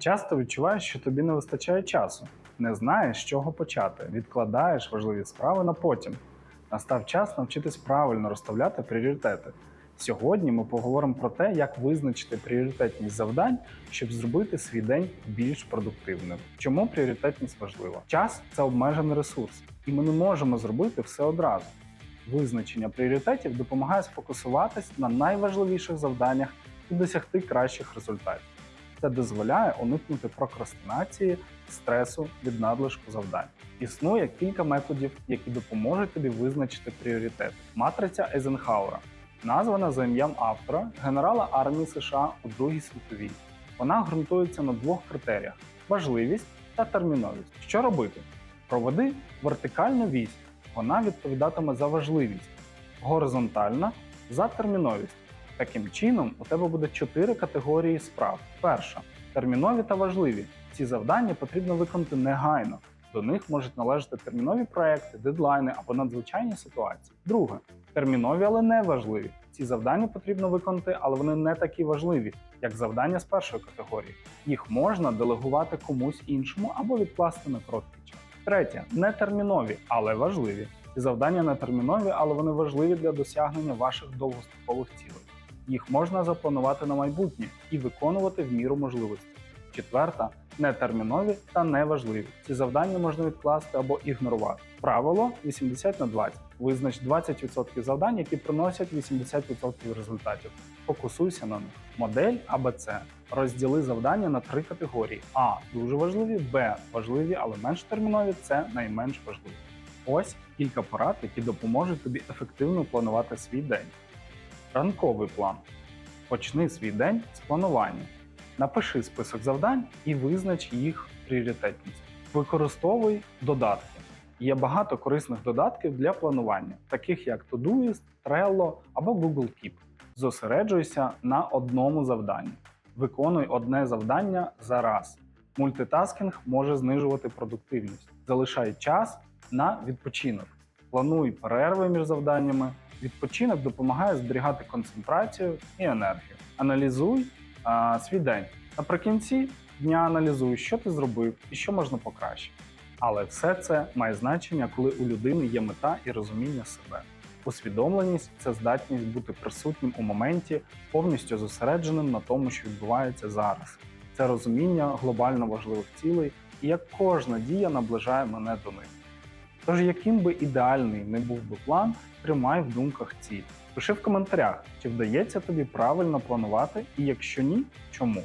Часто відчуваєш, що тобі не вистачає часу, не знаєш, з чого почати, відкладаєш важливі справи на потім. Настав час навчитись правильно розставляти пріоритети. Сьогодні ми поговоримо про те, як визначити пріоритетність завдань, щоб зробити свій день більш продуктивним. Чому пріоритетність важлива? Час це обмежений ресурс, і ми не можемо зробити все одразу. Визначення пріоритетів допомагає сфокусуватись на найважливіших завданнях і досягти кращих результатів. Це дозволяє уникнути прокрастинації, стресу від надлишку завдань. Існує кілька методів, які допоможуть тобі визначити пріоритети. Матриця Ейзенхауера названа за ім'ям автора генерала армії США у Другій світовій. Вона ґрунтується на двох критеріях: важливість та терміновість. Що робити? Проведи вертикальну вісь, вона відповідатиме за важливість, горизонтальна за терміновість. Таким чином, у тебе буде чотири категорії справ. Перша термінові та важливі. Ці завдання потрібно виконати негайно. До них можуть належати термінові проекти, дедлайни або надзвичайні ситуації. Друге термінові, але не важливі. Ці завдання потрібно виконати, але вони не такі важливі, як завдання з першої категорії. Їх можна делегувати комусь іншому або відкласти на короткий час. Третє нетермінові, але важливі. Ці завдання не термінові, але вони важливі для досягнення ваших довгострокових цілей. Їх можна запланувати на майбутнє і виконувати в міру можливості. Четверта нетермінові та неважливі. Ці завдання можна відкласти або ігнорувати. Правило 80 на 20. Визнач 20% завдань, які приносять 80% результатів. Фокусуйся на них. Модель АБЦ. Розділи завдання на три категорії: А дуже важливі, Б важливі, але менш термінові, С найменш важливі. Ось кілька порад, які допоможуть тобі ефективно планувати свій день. Ранковий план. Почни свій день з планування. Напиши список завдань і визнач їх пріоритетність. Використовуй додатки. Є багато корисних додатків для планування, таких як Todoist, Trello або Google Keep. Зосереджуйся на одному завданні. Виконуй одне завдання за раз. Мультитаскінг може знижувати продуктивність. Залишай час на відпочинок. Плануй перерви між завданнями. Відпочинок допомагає зберігати концентрацію і енергію. Аналізуй а, свій день. Наприкінці дня аналізуй, що ти зробив і що можна покращити. Але все це має значення, коли у людини є мета і розуміння себе. Усвідомленість це здатність бути присутнім у моменті, повністю зосередженим на тому, що відбувається зараз. Це розуміння глобально важливих цілей і як кожна дія наближає мене до них. Тож, яким би ідеальний не був би план, тримай в думках ціль. Пиши в коментарях, чи вдається тобі правильно планувати, і якщо ні, чому.